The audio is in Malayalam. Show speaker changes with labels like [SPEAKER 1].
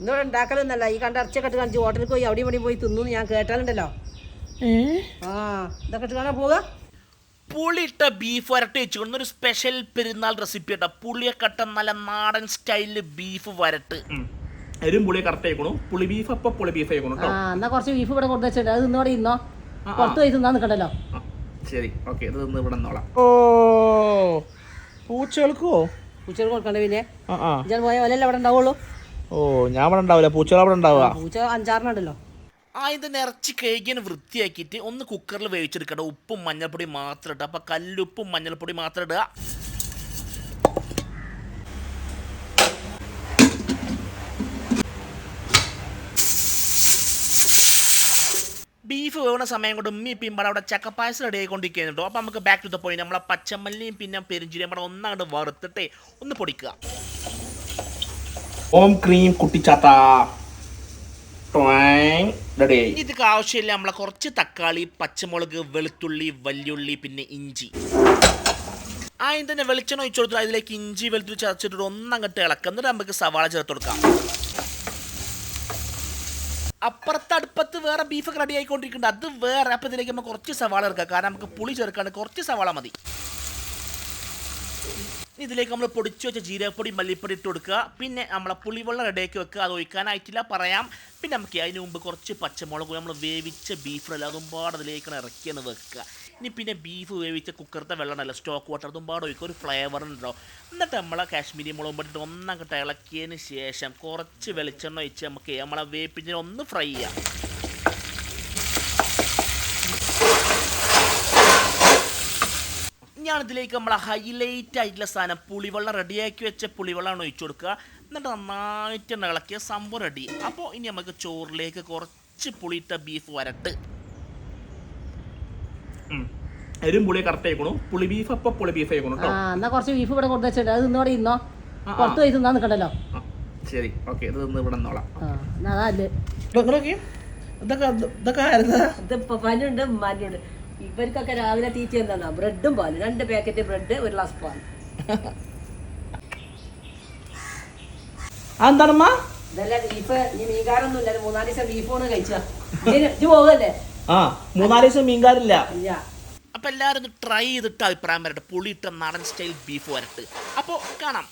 [SPEAKER 1] ഇന്നോട് ഉണ്ടാക്കലൊന്നല്ല ഈ കണ്ട ഇറച്ചിയൊക്കെ ഇട്ട് കാണിച്ച് ഹോട്ടലിൽ പോയി അവിടെ ഇവിടെ പോയി തിന്നു ഞാൻ കേട്ടാലുണ്ടല്ലോ. ആ ഇതൊക്കെ ഇട്ട് കാണാൻ പോവുക
[SPEAKER 2] പുളിയിട്ട ബീഫ് വരട്ടി വെച്ചുകൊണ്ട് ഒരു സ്പെഷ്യൽ പെരുന്നാൾ റെസിപ്പി കേട്ടോ പുളിയെ കട്ട നല്ല നാടൻ സ്റ്റൈലിൽ ബീഫ് വരട്ട്.
[SPEAKER 3] എരും പുളിയെ കറക്റ്റ് ആയിക്കണു. പുളി ബീഫ് അപ്പൊ പുളി ബീഫ് ആയിക്കണു
[SPEAKER 1] ആ എന്നാ കുറച്ച് ബീഫ് ഇവിടെ കൊടുത്ത് വെച്ചിട്ട് അത് ഇന്നോടെ ഇന്നോ. പുറത്ത് പോയി തിന്നാൻ നിൽക്കണ്ടല്ലോ.
[SPEAKER 3] ശരി. ഓക്കെ ഇത് നിന്ന് ഇവിടെ നിന്നോളാം.
[SPEAKER 4] ഓ പൂച്ചകൾക്കോ?
[SPEAKER 1] പൂച്ചകൾ കൊടുക്കണ്ട പിന്നെ? ഞാൻ പോയ വലല്ല അവിടെ ഉണ്ടാവുള്ളൂ?
[SPEAKER 4] ഓ ഞാൻ അവിടെ ഉണ്ടാവില്ല. പൂച്ചകൾ അവിടെ ഉണ്ടാവുക.
[SPEAKER 1] പൂച്ച അഞ്ചാറിനുണ്ടല്ലോ.
[SPEAKER 2] ആ ഇത് നിറച്ച് കേക്കിന് വൃത്തിയാക്കിയിട്ട് ഒന്ന് കുക്കറിൽ വേവിച്ചെടുക്കട്ടെ. ഉപ്പും മഞ്ഞൾപ്പൊടി മാത്രം ഇടുക. അപ്പം കല്ലുപ്പും മഞ്ഞൾപ്പൊടി മാത്രം ഇടുക. ബീഫ് വേവുന്ന സമയം കൊണ്ട് ഉമ്മി പിമ്പാട് അവിടെ ചക്കപ്പായസം റെഡി ആയിക്കൊണ്ടിരിക്കുന്നുണ്ടോ. കേട്ടോ അപ്പം നമുക്ക് ബാക്ക് ടു ദ പോയിന്റ് നമ്മളെ പച്ചമല്ലിയും പിന്നെ പെരിഞ്ചീരിയും കൂടെ ഒന്നങ്ങോട്ട് വറുത്തിട്ടേ ഒന്ന് പൊടിക്കുക.
[SPEAKER 3] ഓം ക്രീം കുട്ടിച്ചാത്ത.
[SPEAKER 2] ഇതൊക്കെ ആവശ്യമില്ല നമ്മളെ കുറച്ച് തക്കാളി പച്ചമുളക് വെളുത്തുള്ളി വല്യുള്ളി പിന്നെ ഇഞ്ചി. ആദ്യം തന്നെ വെളിച്ചെണ്ണ ഒഴിച്ചു കൊടുത്തു അതിലേക്ക് ഇഞ്ചി വെളുത്തുള്ളി ചതച്ചിട്ട് ഒന്നങ്ങട്ട് ഇളക്കുക. എന്നിട്ട് നമുക്ക് സവാള ചേർത്ത് കൊടുക്കാം. അപ്പുറത്തെ അടുപ്പത്ത് വേറെ ബീഫൊക്കെ റെഡി ആയിക്കൊണ്ടിരിക്കുന്നുണ്ട്. അത് വേറെ. അപ്പം ഇതിലേക്ക് നമ്മൾ കുറച്ച് സവാള ഇറക്കാം കാരണം നമുക്ക് പുളി ചേർക്കാണ്ട് കുറച്ച് സവാള മതി. ഇതിലേക്ക് നമ്മൾ പൊടിച്ചു വെച്ച ജീരകപ്പൊടി മല്ലിപ്പൊടി ഇട്ട് കൊടുക്കുക. പിന്നെ നമ്മളെ പുളിവെള്ളം റെഡിയാക്കി വെക്കുക. അത് ഒഴിക്കാനായിട്ടില്ല പറയാം. പിന്നെ നമുക്ക് അതിന് മുമ്പ് കുറച്ച് പച്ചമുളക് നമ്മൾ വേവിച്ച ബീഫ് അതും പാട് അതിലേക്കാണ് ഇറക്കിയാണ് വെക്കുക. ഇനി പിന്നെ ബീഫ് വേവിച്ച കുക്കറത്തെ വെള്ളം അല്ല സ്റ്റോക്ക് വാട്ടർ അതും ഒഴിക്കുക. ഒരു ഫ്ലേവർ ഉണ്ടോ എന്നിട്ട് നമ്മളെ കാശ്മീരി മുളകും പൊട്ടിട്ട് ഒന്നങ്ങട്ട് ഇളക്കിയതിന് ശേഷം കുറച്ച് വെളിച്ചെണ്ണ ഒഴിച്ച് നമുക്ക് നമ്മളെ വേപ്പിച്ചിനെ ഒന്ന് ഫ്രൈ ചെയ്യാം. ഞാനിതിലേക്ക് നമ്മൾ ഹൈലൈറ്റ് ആയിട്ടുള്ള സാധനം പുളിവെള്ളം റെഡിയാക്കി വെച്ച പുളിവെള്ളമാണ് ഒഴിച്ചു കൊടുക്കുക. എന്നിട്ട് നന്നായിട്ട് ഇളക്കിയ സംഭവം റെഡി അപ്പോൾ ഇനി നമുക്ക് ചോറിലേക്ക് കുറച്ച് പുളിയിട്ട ബീഫ് വരട്ട്.
[SPEAKER 3] എരും പുളി കറക്റ്റ് ആയിക്കണു. പുളി ബീഫ് അപ്പൊ പുളി ബീഫ് ആയിക്കണു
[SPEAKER 1] ആ
[SPEAKER 3] കേട്ടോ
[SPEAKER 1] എന്നാ കുറച്ച് ബീഫ് ഇവിടെ കൊടുത്ത് വെച്ചിട്ട് അത് ഇന്നോടെ ഇന്നോ. പുറത്ത് പോയി തിന്നാൻ നിൽക്കണ്ടല്ലോ?
[SPEAKER 3] ശരി. ഓക്കെ ഇത് ഇന്ന് ഇവിടെ നിന്നോളാം.
[SPEAKER 4] ഇതൊക്കെ ഇതൊക്കെ ഇതൊക്കെ ആയിരുന്നു
[SPEAKER 1] ഇതിപ്പോ പനുണ്ട് മനുണ്ട് ഇവർക്കൊക്കെ രാവിലെ തീറ്റ എന്താ ബ്രെഡും പാൽ. രണ്ട് പാക്കറ്റ് ബ്രെഡ് ഒരു ഗ്ലാസ് പാൽ.
[SPEAKER 4] അതെന്താണമ്മ
[SPEAKER 1] ഇതല്ല ബീഫ് ഇനി മീൻകാരൊന്നും ഇല്ല. മൂന്നാൽ ദിവസം കഴിച്ചാ. പോകല്ലേ
[SPEAKER 4] ആ മൂന്നാൽ ദിവസം മീൻകാരില്ല.
[SPEAKER 1] ഇല്ല.
[SPEAKER 2] അപ്പോൾ എല്ലാവരും ട്രൈ ചെയ്തിട്ട് അഭിപ്രായം വരട്ടെ പുളിയിട്ട നാടൻ സ്റ്റൈൽ ബീഫ് വരട്ട്. അപ്പോൾ കാണാം.